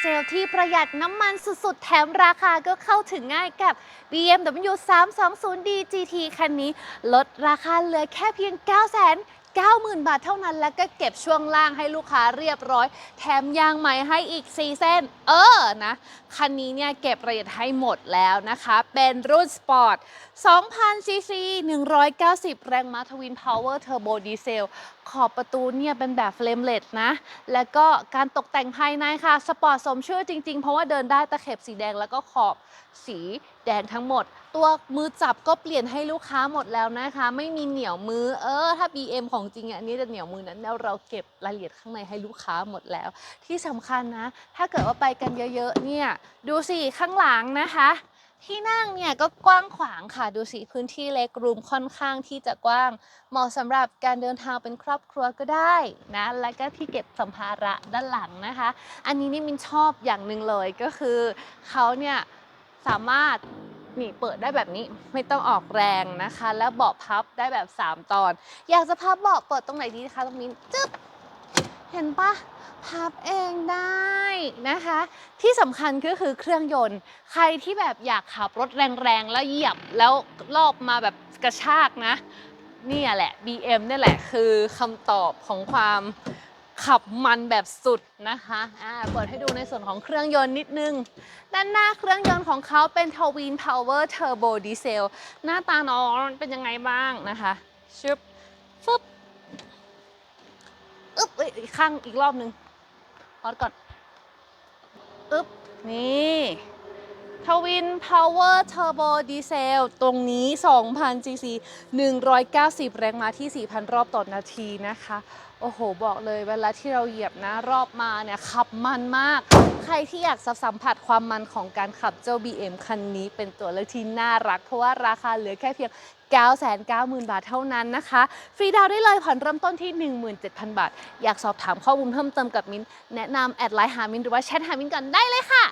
เซลที่ประหยัดน้ำมันสุดๆ แถมราคาก็เข้าถึงง่ายกับ BMW 320D GT คันนี้ ลดราคาเหลือแค่เพียง9 9 0 0 0 0 บาทเท่านั้น แล้วก็เก็บช่วงล่างให้ลูกค้าเรียบร้อย แถมยางใหม่ให้อีก 4 เส้น เออนะ คันนี้เนี่ยเก็บรายละเอียดให้หมดแล้วนะคะ เป็นรุ่นสปอร์ต2,000ซีซี190 แรงม้าทวินพาวเวอร์เทอร์โบดีเซล ขอบประตูเนี่ยเป็นแบบเฟรมเลสนะ แล้วก็การตกแต่งภายในค่ะ สปอร์ตสมชื่อจริงๆ เพราะว่าเดินได้ตะเข็บสีแดงแล้วก็ขอบสีแดงทั้งหมด ตัวมือจับก็เปลี่ยนให้ลูกค้าหมดแล้วนะคะ ไม่มีเหนียวมือ เออ ถ้า BM ของจริงอะนนี้จะเหนียวมือนั้นแล้วเราเก็บรายละเอียดข้างในให้ลูกค้าหมดแล้ว ที่สำคัญนะ ถ้าเกิดว่าไปกันเยอะๆเนี่ยดูสิข้างหลังนะคะ ที่นั่งเนี่ยก็กว้างขวางค่ะดูสิพื้นที่เล็กรูมค่อนข้างที่จะกว้าง เหมาะสำหรับการเดินทางเป็นครอบครัวก็ได้นะแล้วก็ที่เก็บสัมภาระด้านหลังนะคะ อันนี้นี่มินชอบอย่างหนึ่งเลยก็คือเขาเนี่ยสามารถ นี่เปิดได้แบบนี้ไม่ต้องออกแรงนะคะ แล้วเบาะพับได้แบบ 3 ตอน อยากจะพับเบาะเปิดตรงไหนดีคะตรงนี้จึ๊บเห็นปะพับเองได้นะคะ ที่สำคัญก็คือเครื่องยนต์ ใครที่แบบอยากขับรถแรงๆ แล้วเหยียบแล้วรอบมาแบบกระชากนะเนี่ยแหละ BM เนี่ยแหละคือคำตอบของความ ขับมันแบบสุดนะคะอ่าเปิดให้ดูในส่วนของเครื่องยนต์นิดนึง ด้านหน้าเครื่องยนต์ของเขาเป็น Twin Power Turbo Diesel หน้าตาน้องเป็นยังไงบ้างนะคะชึบฟึบอึ๊บเอ้ยอีกข้างอีกรอบนึงพอดก่อนอึ๊บนี่ วินพาวเวอร์เทอร์โบดีเซลตรงนี้ 2,000 cc 190 แรงม้าที่ 4,000 รอบต่อนาทีนะคะ โอ้โห บอกเลยเวลาที่เราเหยียบนะรอบมาเนี่ย ขับมันมาก ใครที่อยากสัมผัสความมันของการขับเจ้า BM คันนี้เป็นตัวเลือกที่น่ารัก เพราะว่าราคาเหลือแค่เพียง 990,000 บาทเท่านั้นนะคะ ฟรีดาวได้เลยผ่อนเริ่มต้นที่ 17,000 บาท อยากสอบถามข้อมูลเพิ่มเติมกับมินแนะนำแอดไลน์หามินหรือว่าแชทหามินกันได้เลยค่ะ